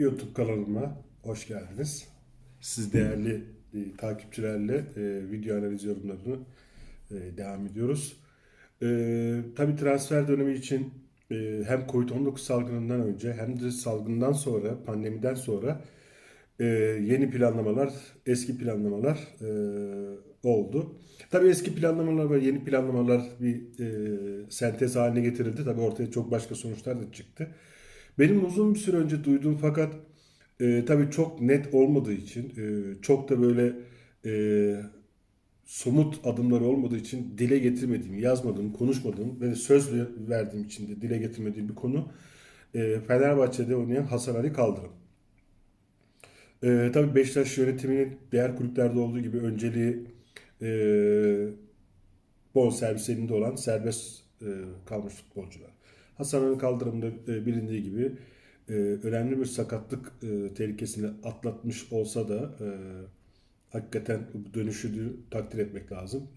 YouTube kanalıma hoş geldiniz. Siz değerli e, takipçilerle e, video analiz yorumlarını e, devam ediyoruz. E, tabii transfer dönemi için e, hem Covid-19 salgınından önce hem de salgından sonra, pandemiden sonra e, yeni planlamalar, eski planlamalar e, oldu. Tabii eski planlamalar ve yeni planlamalar bir e, sentez haline getirildi. Tabii ortaya çok başka sonuçlar da çıktı. Benim uzun bir süre önce duyduğum fakat e, tabii çok net olmadığı için, e, çok da böyle e, somut adımları olmadığı için dile getirmediğim, yazmadığım, konuşmadığım ve söz verdiğim için de dile getirmediğim bir konu e, Fenerbahçe'de oynayan Hasan Ali Kaldırım. E, tabii Beşiktaş yönetiminin diğer kulüplerde olduğu gibi önceliği e, bonservis elinde olan serbest e, kalmış futbolcular. Hasan Ali Kaldırım'da e, bilindiği gibi e, önemli bir sakatlık e, tehlikesini atlatmış olsa da hakikaten dönüşünü takdir etmek lazım.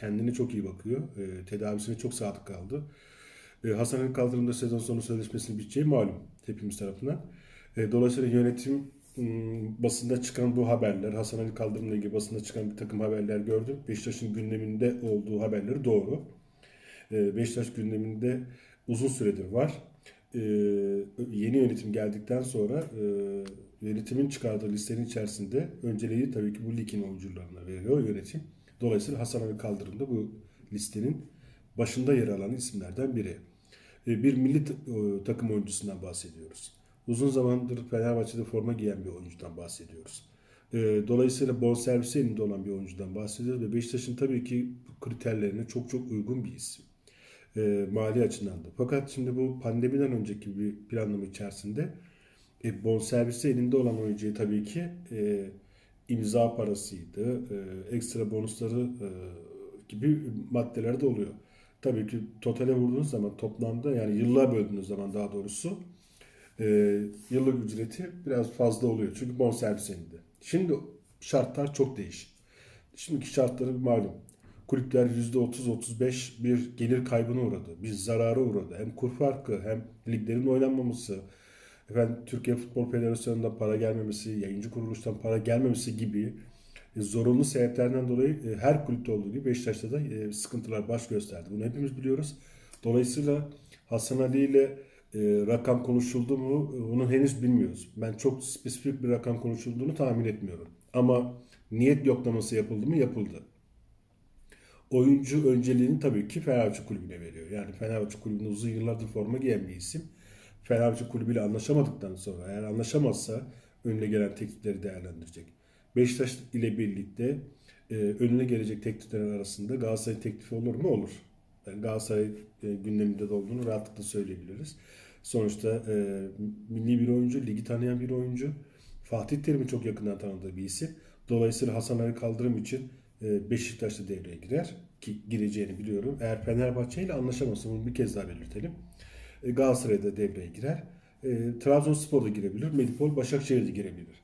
Kendine çok iyi bakıyor. Tedavisine çok sadık kaldı. Hasan Ali Kaldırım'da sezon sonu sözleşmesinin biteceği malum hepimiz tarafından. Dolayısıyla yönetim basında çıkan bu haberler, Hasan Ali Kaldırım'la ilgili basında çıkan bir takım haberler gördüm. Beşiktaş'ın gündeminde olduğu haberleri doğru. Beşiktaş gündeminde uzun süredir var. E, yeni yönetim geldikten sonra e, yönetimin çıkardığı listenin içerisinde önceliği tabii ki bu ligin oyuncularına veriyor yönetim. Dolayısıyla Hasan Ali Kaldırım da bu listenin başında yer alan isimlerden biri. E, bir milli e, takım oyuncusundan bahsediyoruz. Uzun zamandır Fenerbahçe'de forma giyen bir oyuncudan bahsediyoruz. E, Dolayısıyla bonservisi elinde olan bir oyuncudan bahsediyoruz ve Beşiktaş'ın tabii ki kriterlerine çok çok uygun bir isim e, mali açıdan da. Fakat şimdi bu pandemiden önceki bir planlama içerisinde e, bonservisi elinde olan oyuncuya tabii ki e, imza parasıydı, e, ekstra bonusları e, gibi maddeler de oluyor. Tabii ki totale vurduğunuz zaman toplamda yani yıllığa böldüğünüz zaman daha doğrusu e, yıllık ücreti biraz fazla oluyor. Çünkü bonservis elinde. Şimdi şartlar çok değişik. Şimdiki şartları malum. Kulüpler %30-35 bir gelir kaybına uğradı. Bir zarara uğradı. Hem kur farkı hem liglerin oynanmaması, efendim Türkiye Futbol Federasyonu'ndan para gelmemesi, yayıncı kuruluştan para gelmemesi gibi e, zorunlu sebeplerden dolayı e, her kulüpte olduğu gibi Beşiktaş'ta da e, sıkıntılar baş gösterdi. Bunu hepimiz biliyoruz. Dolayısıyla Hasan Ali ile rakam konuşuldu mu bunu henüz bilmiyoruz. Ben çok spesifik bir rakam konuşulduğunu tahmin etmiyorum. Ama niyet yoklaması yapıldı mı? Yapıldı oyuncu önceliğini tabii ki Fenerbahçe kulübüne veriyor. Yani Fenerbahçe kulübünde uzun yıllardır forma giyen bir isim. Fenerbahçe kulübüyle anlaşamadıktan sonra eğer anlaşamazsa önüne gelen teklifleri değerlendirecek. Beşiktaş ile birlikte e, önüne gelecek tekliflerin arasında Galatasaray teklifi olur mu? Olur. Yani Galatasaray e, gündeminde de olduğunu rahatlıkla söyleyebiliriz. Sonuçta e, milli bir oyuncu, ligi tanıyan bir oyuncu. Fatih Terim'i çok yakından tanıdığı bir isim. Dolayısıyla Hasan Ali Kaldırım için Beşiktaş da devreye girer ki gireceğini biliyorum. Eğer Fenerbahçe ile anlaşamazsa bunu bir kez daha belirtelim. E, Galatasaray devreye girer. E, Trabzonspor da girebilir. Medipol Başakşehir de girebilir.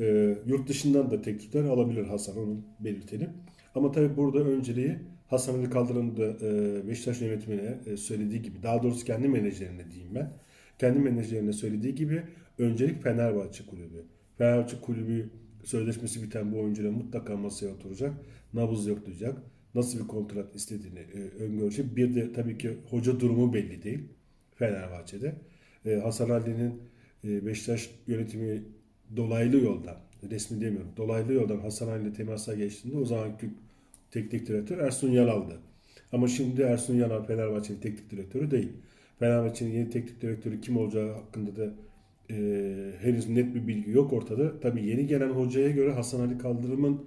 E, yurt dışından da teklifler alabilir Hasan onu belirtelim. Ama tabii burada önceliği Hasan Ali Kaldırım'ın da e, Beşiktaş yönetimine e, söylediği gibi daha doğrusu kendi menajerine diyeyim ben. Kendi menajerine söylediği gibi öncelik Fenerbahçe kulübü. Fenerbahçe kulübü sözleşmesi biten bu oyuncuyla mutlaka masaya oturacak. Nabız yoklayacak. Nasıl bir kontrat istediğini e, öngörecek. Bir de tabii ki hoca durumu belli değil Fenerbahçe'de. E, Hasan Ali'nin e, Beşiktaş yönetimi dolaylı yoldan, resmi demiyorum, dolaylı yoldan Hasan Ali ile temasa geçtiğinde o zamanki teknik direktör Ersun Yanal'dı. Ama şimdi Ersun Yanal Fenerbahçe'nin teknik direktörü değil. Fenerbahçe'nin yeni teknik direktörü kim olacağı hakkında da e, henüz net bir bilgi yok ortada. Tabii yeni gelen hocaya göre Hasan Ali Kaldırım'ın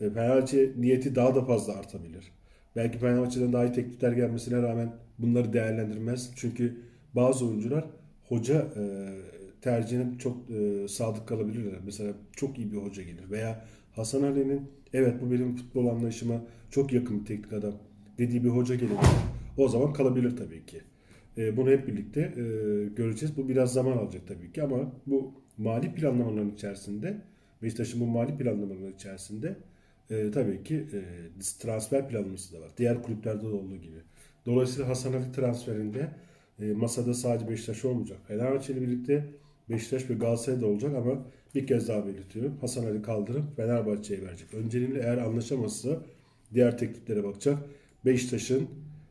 e, Fenerbahçe niyeti daha da fazla artabilir. Belki Fenerbahçe'den daha iyi teklifler gelmesine rağmen bunları değerlendirmez. Çünkü bazı oyuncular hoca e, tercihine çok e, sadık kalabilirler. Mesela çok iyi bir hoca gelir veya Hasan Ali'nin evet bu benim futbol anlayışıma çok yakın bir teknik adam dediği bir hoca gelir. O zaman kalabilir tabii ki. E, bunu hep birlikte e, göreceğiz. Bu biraz zaman alacak tabii ki ama bu mali planlamaların içerisinde Beşiktaş'ın bu mali planlamaların içerisinde e, tabii ki e, transfer planlaması da var. Diğer kulüplerde de olduğu gibi. Dolayısıyla Hasan Ali transferinde masada sadece Beşiktaş olmayacak. Fenerbahçe ile birlikte Beşiktaş ve Galatasaray'da olacak ama bir kez daha belirtiyorum. Hasan Ali Kaldırım Fenerbahçe'ye verecek. Önceliğinde eğer anlaşamazsa diğer tekliklere bakacak. Beşiktaş'ın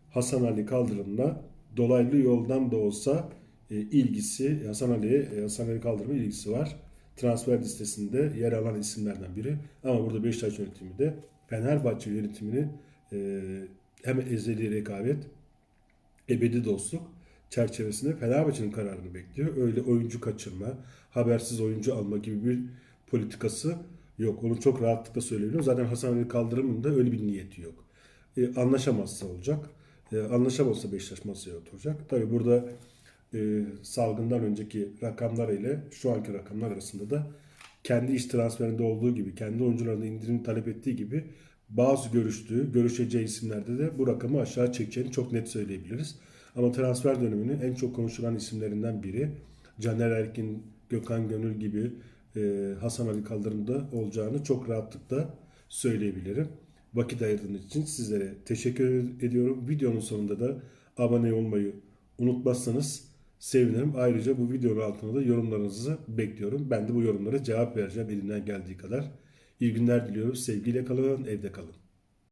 Hasan Ali Kaldırım'la dolaylı yoldan da olsa e, ilgisi Hasan Ali'ye e, Hasan Ali Kaldırım'a ilgisi var. Transfer listesinde yer alan isimlerden biri. Ama burada Beşiktaş yönetimi de Fenerbahçe yönetiminin e, hem ezeli rekabet ebedi dostluk çerçevesinde Fenerbahçe'nin kararını bekliyor. Öyle oyuncu kaçırma, habersiz oyuncu alma gibi bir politikası yok. Onu çok rahatlıkla söyleyebilirim. Zaten Hasan Ali Kaldırım'ın da öyle bir niyeti yok. E, anlaşamazsa olacak. E, anlaşamazsa Beşiktaş masaya oturacak. Tabii burada e, salgından önceki rakamlar ile şu anki rakamlar arasında da kendi iş transferinde olduğu gibi, kendi oyuncularına indirim talep ettiği gibi bazı görüştüğü, görüşeceği isimlerde de bu rakamı aşağı çekeceğini çok net söyleyebiliriz. Ama transfer döneminin en çok konuşulan isimlerinden biri Caner Erkin, Gökhan Gönül gibi e, Hasan Ali Kaldırım'da olacağını çok rahatlıkla söyleyebilirim. Vakit ayırdığınız için sizlere teşekkür ediyorum. Videonun sonunda da abone olmayı unutmazsanız sevinirim. Ayrıca bu videonun altına da yorumlarınızı bekliyorum. Ben de bu yorumlara cevap vereceğim elimden geldiği kadar. İyi günler diliyorum. Sevgiyle kalın, evde kalın.